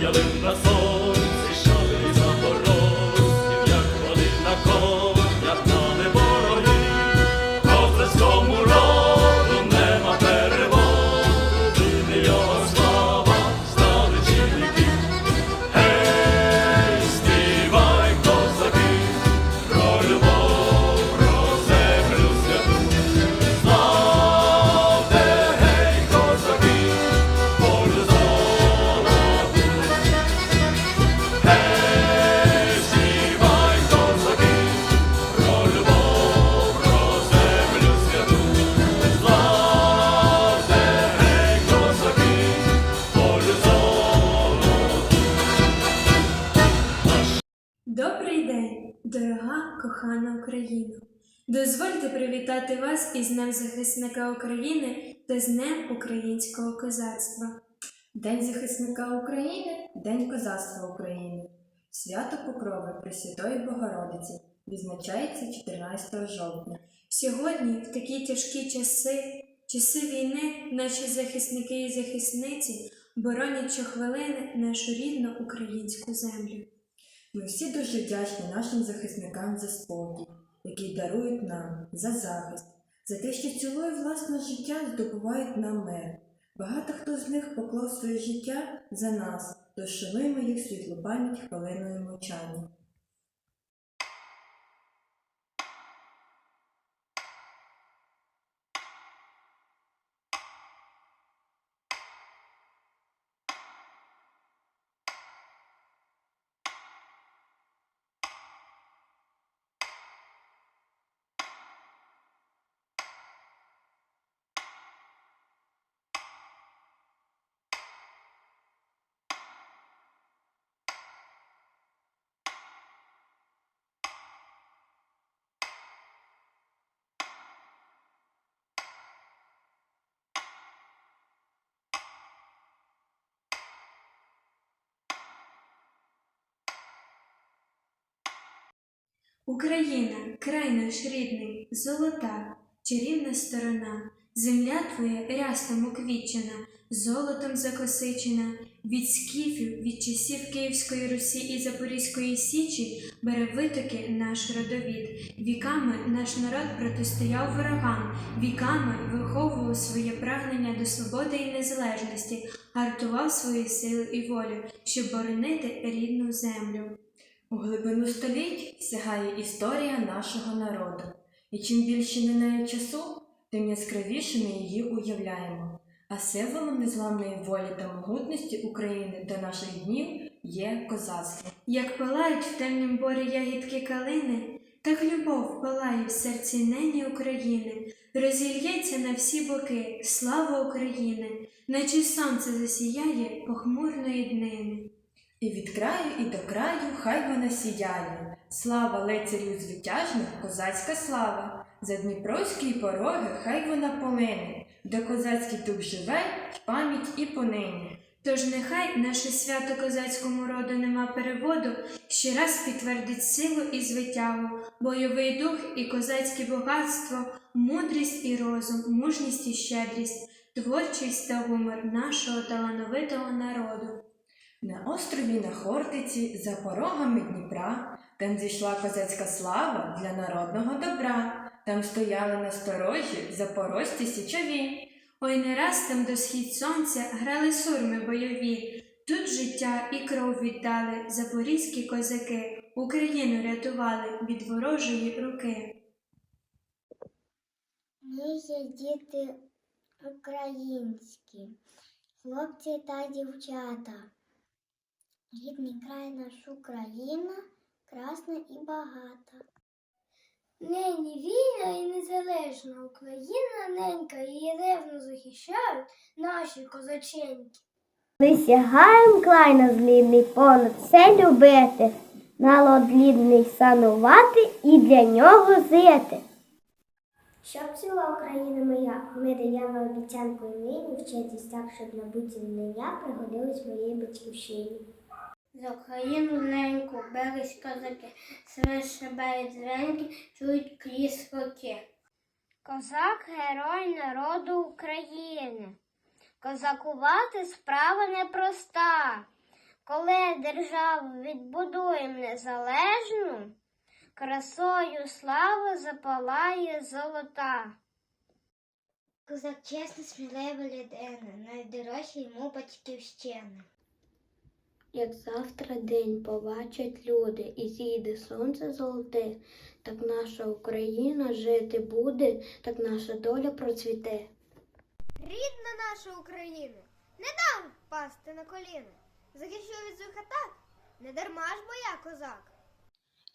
dueña del razón. Добрий день, дорога кохана Україна! Дозвольте привітати вас із Днем захисника України та з Днем українського козацтва. День захисника України День козацтва України. Свято Покрови Пресвятої Богородиці відзначається 14 жовтня. Сьогодні, в такі тяжкі часи, часи війни, наші захисники і захисниці боронять щохвилини нашу рідну українську землю. Ми всі дуже вдячні нашим захисникам за спокій, який дарують нам, за захист, за те, що цілою власне життя здобувають нам мир. Багато хто з них поклав своє життя за нас, тож шануємо їх світлу пам'ять хвилиною мовчання. Україна, край наш рідний, золота, чарівна сторона, земля твоя рястом уквічена, золотом закосичена, від скіфів, від часів Київської Русі і Запорізької Січі бере витоки наш родовід. Віками наш народ протистояв ворогам, віками виховував своє прагнення до свободи і незалежності, гартував свої сили і волю, щоб боронити рідну землю. У глибину століть сягає історія нашого народу, і чим більше минає часу, тим яскравіше ми її уявляємо. А символом незламної волі та могутності України до наших днів є козацтво. Як палають в темнім борі ягідки калини, так любов палає в серці нені України, розільється на всі боки, слава України, наче сонце засіяє похмурної днини. І від краю, і до краю хай вона сіяє. Слава лицарів звитяжних, козацька слава. За дніпровські пороги хай вона полине, де козацький дух живе, пам'ять і понині. Тож нехай наше свято козацькому роду нема переводу, ще раз підтвердить силу і звитягу, бойовий дух і козацьке багатство, мудрість і розум, мужність і щедрість, творчість та гумор нашого талановитого народу. На острові на Хортиці, за порогами Дніпра, там зійшла козацька слава для народного добра. Там стояли на сторожі запорожці січові. Ой, не раз там до схід сонця грали сурми бойові. Тут життя і кров віддали запорізькі козаки, Україну рятували від ворожої руки. Є діти українські, хлопці та дівчата. Рідний край наш Україна, красна і багата. Нині вільна і незалежна Україна ненька її ревно захищають наші козаченьки. Присягаєм край незлідний понад все любити, народ лідний санувати і для нього жити. Щоб ціла Україна моя, ми даємо обіцянку і нині вчитись так, щоб набуті знання пригодились моїй батьківщині. Україну неньку берись козаки, шибають дзвенки, чують крізь роки. Козак герой народу України. Козакувати справа непроста. Коли державу відбудуємо незалежну, красою слави запалає золота. Козак чесно, смілива людина, найдорожча йому батьківщина. Як завтра день побачать люди, і зійде сонце золоте, так наша Україна жити буде, так наша доля процвіте. Рідна наша Україна, не дам впасти на коліна. Захищу від злих атак, не дарма ж бо я козак.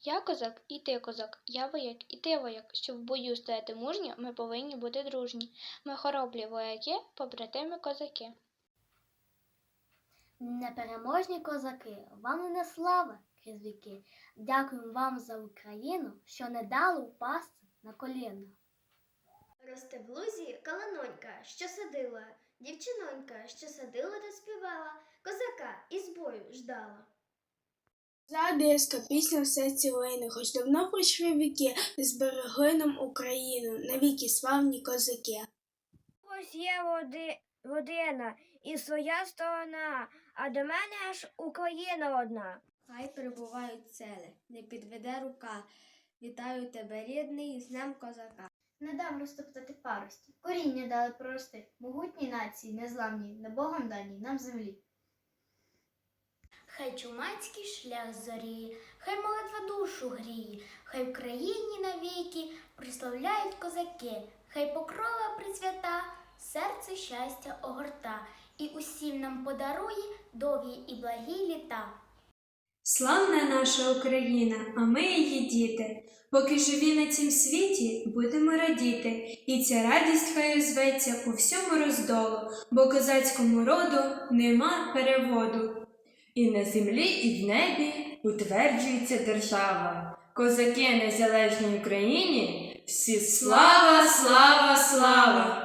Я козак, і ти козак, я вояк, і ти вояк. Щоб в бою стояти мужньо, ми повинні бути дружні. Ми хороблі вояки, побратими козаки. Непереможні козаки, вам не слава крізь віки. Дякуємо вам за Україну, що не дало впасти на коліна. Росте в лузі каланонька, що садила, дівчинонька, що садила та співала, козака із бою ждала. Задиска, пісня все цілини, хоч давно пройшли віки, зберегли нам Україну, навіки славні козаки. Ось є води, година і своя сторона, а до мене аж Україна одна. Хай перебувають цели, не підведе рука. Вітаю тебе, рідний, з днем козака. Не дам розтоптати парості, коріння дали прорости, могутній нації, незламній, не Богом даній нам землі. Хай чумацький шлях зоріє, хай молитва душу гріє, хай в країні навіки прославляють козаки, хай покрова присвята, серце щастя огорта, і усім нам подарує довгі і благі літа. Славна наша Україна, а ми її діти. Поки живі на цім світі, будемо радіти, і ця радість хай озветься у всьому роздолу, бо козацькому роду нема переводу. І на землі, і в небі утверджується держава. Козаки незалежній Україні всі слава, слава, слава!